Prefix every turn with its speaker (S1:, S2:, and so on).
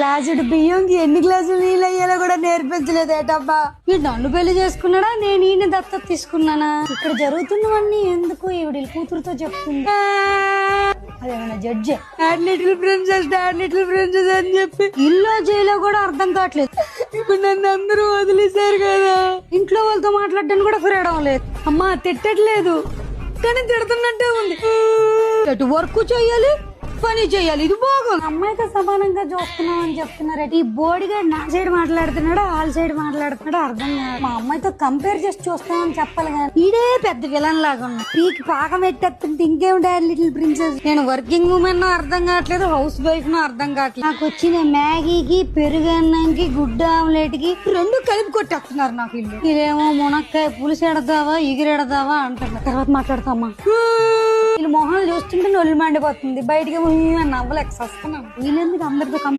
S1: గ్లాసుడు బియ్యం ఎన్ని గ్లాసులు నీళ్ళు అయ్యేలా కూడా నేర్పించలేదేటబ్బా వీడు నన్ను పెళ్ళి చేసుకున్నాడా? నేను ఈయన దత్తత తీసుకున్నానా? ఇక్కడ జరుగుతున్నవన్నీ ఎందుకు? ఈవిడ కూతురుతో చెప్తుంది అదేమైనా judge? Dad little princess dad little princess అని చెప్పి. ఇల్లు జైలో కూడా అర్థం కావట్లేదు. ఇప్పుడు నన్ను అందరూ వదిలేశారు కదా. ఇంట్లో వాళ్ళతో మాట్లాడడానికి కూడా ఫ్రీడమ్ లేదు అమ్మా తిట్టట్లేదు. కానీ తిడుతున్నట్టే ఉంది. అటు వర్క్ చేయాలి? పని చేయాలి. ఇది బాగుంది. అమ్మాయితో సమానంగా చూస్తున్నాం అని చెప్తున్నారు ఈ బోడిగా నా సైడ్ మాట్లాడుతున్నాడు వాళ్ళ సైడ్ మాట్లాడుతున్నాడు అర్థం కాదు. మా అమ్మాయితో కంపేర్ చేసి చూస్తామని చెప్పాలి కానీ ఈడే పెద్ద విలన్ లాగా ఉన్నా పీకి పాకం పెట్టేస్తుంటే ఇంకేం డాడ్ లిటిల్ ప్రిన్సెస్ నేను వర్కింగ్ ఉమెన్ అర్థం కావట్లేదు హౌస్ వైఫ్ నో అర్థం కావట్లేదు. నాకు వచ్చిన మ్యాగీకి పెరుగన్నంకి గుడ్డ ఆమ్లెట్కి రెండు కలిపి కొట్టేస్తున్నారు నాకు ఇల్లు. ఇదేమో మునక్కాయ పులుసు ఎడదావా ఎగిరెడదావా అంటున్నారు. తర్వాత మాట్లాడతామా? వీళ్ళు మొహాలు చూస్తుంటే నొల్లు మండిపోతుంది. బయటికి నవ్వలేక వస్తున్నాం వీళ్ళెందుకు అందరితో